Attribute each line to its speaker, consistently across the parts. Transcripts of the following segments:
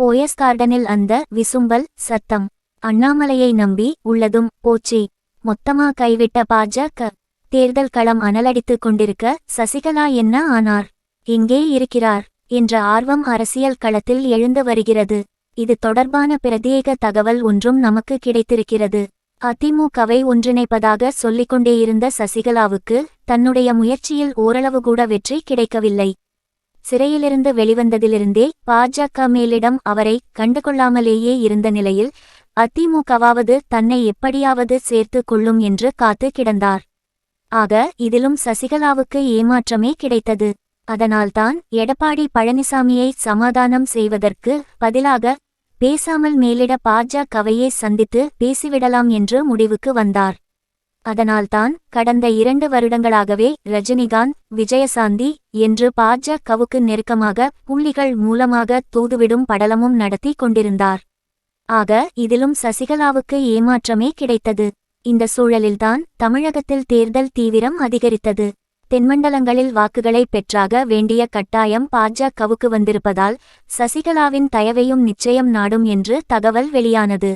Speaker 1: போயஸ் கார்டனில் அந்த விசும்பல் சத்தம் அண்ணாமலையை நம்பி உள்ளதும் போச்சே. மொத்தமா கைவிட்ட பாஜக தேர்தல் களம் அனலடித்துக் கொண்டிருக்க சசிகலா என்ன ஆனார்? எங்கே இருக்கிறார்? என்ற ஆர்வம் அரசியல் களத்தில் எழுந்து வருகிறது. இது தொடர்பான பிரத்யேக தகவல் ஒன்றும் நமக்கு கிடைத்திருக்கிறது. அதிமுகவை ஒன்றிணைப்பதாக சொல்லிக்கொண்டே இருந்த சசிகலாவுக்கு தன்னுடைய முயற்சியில் ஓரளவு கூட வெற்றி கிடைக்கவில்லை. சிறையிலிருந்து வெளிவந்ததிலிருந்தே பாஜக மேலிடம் அவரை கண்டுகொள்ளாமலேயே இருந்த நிலையில் அதிமுகவாவது தன்னை எப்படியாவது சேர்த்து கொள்ளும் என்று காத்து கிடந்தார். ஆக இதிலும் சசிகலாவுக்கு ஏமாற்றமே கிடைத்தது. அதனால்தான் எடப்பாடி பழனிசாமியை சமாதானம் செய்வதற்கு பதிலாக பேசாமல் மேலிட பாஜகவையே சந்தித்து பேசிவிடலாம் என்று முடிவுக்கு வந்தார். அதனால்தான் கடந்த இரண்டு வருடங்களாகவே ரஜினிகாந்த் விஜயசாந்தி என்று பாஜகவுக்கு நெருக்கமாக புள்ளிகள் மூலமாக தூதுவிடும் படலமும் நடத்தி கொண்டிருந்தார். ஆக இதிலும் சசிகலாவுக்கு ஏமாற்றமே கிடைத்தது. இந்த சூழலில்தான் தமிழகத்தில் தேர்தல் தீவிரம் அதிகரித்தது. தென்மண்டலங்களில் வாக்குகளை பெற்றாக வேண்டிய கட்டாயம் பாஜகவுக்கு வந்திருப்பதால் சசிகலாவின் தயவையும் நிச்சயம் நாடும் என்று தகவல் வெளியானது.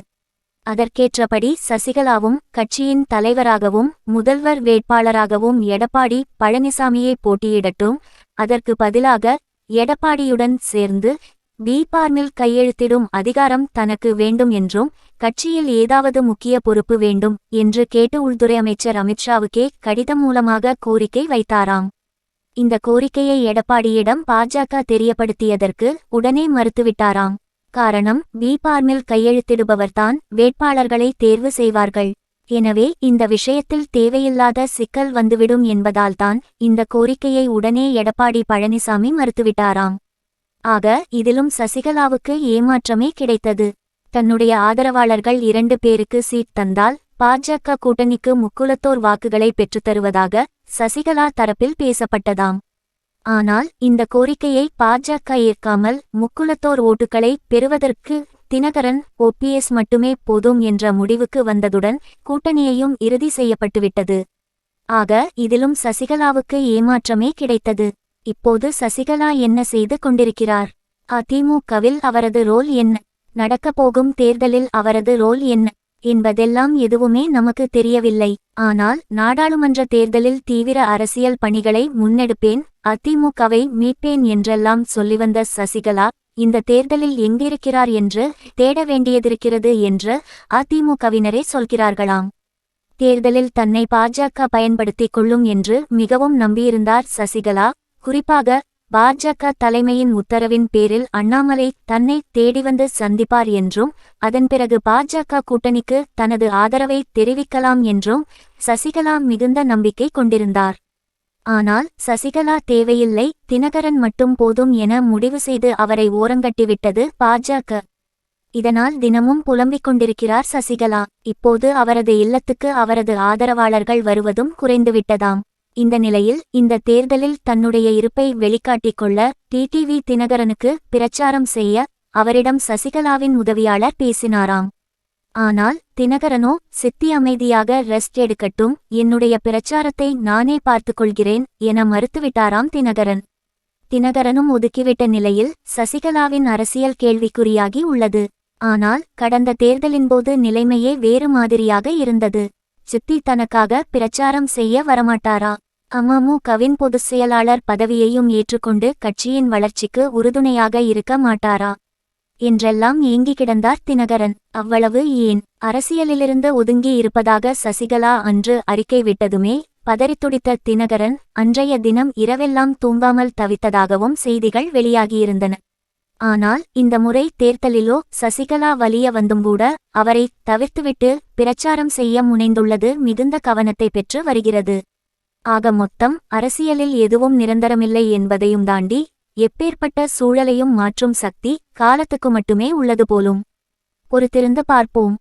Speaker 1: அதற்கேற்றபடி சசிகலாவும் கட்சியின் தலைவராகவும் முதல்வர் வேட்பாளராகவும் எடப்பாடி பழனிசாமியை போட்டியிடட்டும். அதற்கு பதிலாக எடப்பாடியுடன் சேர்ந்து பீபார்மில் கையெழுத்திடும் அதிகாரம் தனக்கு வேண்டும் என்றும் கட்சியில் ஏதாவது முக்கிய பொறுப்பு வேண்டும் என்று கேட்டு உள்துறை அமைச்சர் அமித்ஷாவுக்கே கடிதம் மூலமாக கோரிக்கை வைத்தாராம். இந்த கோரிக்கையை எடப்பாடியிடம் பாஜக தெரியப்படுத்தியதற்கு உடனே மறுத்துவிட்டாராம். காரணம் பீபார்மில் கையெழுத்திடுபவர்தான் வேட்பாளர்களை தேர்வு செய்வார்கள். எனவே இந்த விஷயத்தில் தேவையில்லாத சிக்கல் வந்துவிடும் என்பதால்தான் இந்த கோரிக்கையை உடனே எடப்பாடி பழனிசாமி மறுத்துவிட்டாராம். ஆக இதிலும் சசிகலாவுக்கு ஏமாற்றமே கிடைத்தது. தன்னுடைய ஆதரவாளர்கள் இரண்டு பேருக்கு சீட் தந்தால் பாஜக கூட்டணிக்கு முக்குலத்தோர் வாக்குகளை பெற்றுத்தருவதாக சசிகலா தரப்பில் பேசப்பட்டதாம். ஆனால் இந்த கோரிக்கையை பாஜக ஏற்காமல் முக்குலத்தோர் ஓட்டுகளை பெறுவதற்கு தினகரன் ஓபிஎஸ் மட்டுமே போதும் என்ற முடிவுக்கு வந்ததுடன் கூட்டணியையும் இறுதி செய்யப்பட்டுவிட்டது. ஆக இதிலும் சசிகலாவுக்கு ஏமாற்றமே கிடைத்தது. இப்போது சசிகலா என்ன செய்து கொண்டிருக்கிறார்? அதிமுகவில் அவரது ரோல் என்ன? நடக்கப் போகும் தேர்தலில் அவரது ரோல் என்ன? என்பதெல்லாம் எதுவுமே நமக்கு தெரியவில்லை. ஆனால் நாடாளுமன்ற தேர்தலில் தீவிர அரசியல் பணிகளை முன்னெடுப்பேன் அதிமுகவை மீட்பேன் என்றெல்லாம் சொல்லிவந்த சசிகலா இந்த தேர்தலில் எங்கிருக்கிறார் என்று தேட வேண்டியதிருக்கிறது என்று அதிமுகவினரே சொல்கிறார்களாம். தேர்தலில் தன்னை பாஜக பயன்படுத்திக் கொள்ளும் என்று மிகவும் நம்பியிருந்தார் சசிகலா. குறிப்பாக பாஜக தலைமையின் உத்தரவின் பேரில் அண்ணாமலை தன்னை தேடி வந்து சந்திப்பார் என்றும் அதன் பிறகு பாஜக கூட்டணிக்கு தனது ஆதரவை தெரிவிக்கலாம் என்றும் சசிகலா மிகுந்த நம்பிக்கை கொண்டிருந்தார். ஆனால் சசிகலா தேவையில்லை தினகரன் மட்டும் போதும் என முடிவு செய்து அவரை ஓரங்கட்டிவிட்டது பாஜக. இதனால் தினமும் புலம்பிக் கொண்டிருக்கிறார் சசிகலா. இப்போது அவரது இல்லத்துக்கு அவரது ஆதரவாளர்கள் வருவதும் குறைந்துவிட்டதாம். இந்த நிலையில் இந்த தேர்தலில் தன்னுடைய இருப்பை வெளிக்காட்டிக் கொள்ள டிடிவி தினகரனுக்கு பிரச்சாரம் செய்ய அவரிடம் சசிகலாவின் உதவியாளர் பேசினாராம். ஆனால் தினகரனோ சித்தி அமைதியாக ரெஸ்ட் எடுக்கட்டும் என்னுடைய பிரச்சாரத்தை நானே பார்த்துக் கொள்கிறேன் என மறுத்துவிட்டாராம் தினகரன். தினகரனும் ஒதுக்கிவிட்ட நிலையில் சசிகலாவின் அரசியல் கேள்விக்குறியாகி உள்ளது. ஆனால் கடந்த தேர்தலின்போது நிலைமையே வேறு மாதிரியாக இருந்தது. சித்தி தனக்காக பிரச்சாரம் செய்ய வரமாட்டாரா? அமமுகவின் பொதுச் செயலாளர் பதவியையும் ஏற்றுக்கொண்டு கட்சியின் வளர்ச்சிக்கு உறுதுணையாக இருக்க மாட்டாரா? என்றெல்லாம் ஏங்கி கிடந்தார் தினகரன். அவ்வளவு ஏன்? அரசியலிலிருந்து ஒதுங்கி இருப்பதாக சசிகலா அன்று அறிக்கை விட்டதுமே பதறித்துடித்த தினகரன் அன்றைய தினம் இரவெல்லாம் தூங்காமல் தவித்ததாகவும் செய்திகள் வெளியாகியிருந்தன. ஆனால் இந்த முறை தேர்தலிலோ சசிகலா வலிய வந்தும்கூட அவரை தவிர்த்துவிட்டு பிரச்சாரம் செய்ய முனைந்துள்ளது மிகுந்த கவனத்தை பெற்று வருகிறது. ஆக மொத்தம் அரசியலில் எதுவும் நிரந்தரமில்லை என்பதையும் தாண்டி எப்பேற்பட்ட சூழலையும் மாற்றும் சக்தி காலத்துக்கு மட்டுமே உள்ளது போலும். பொறுத்திருந்து பார்ப்போம்.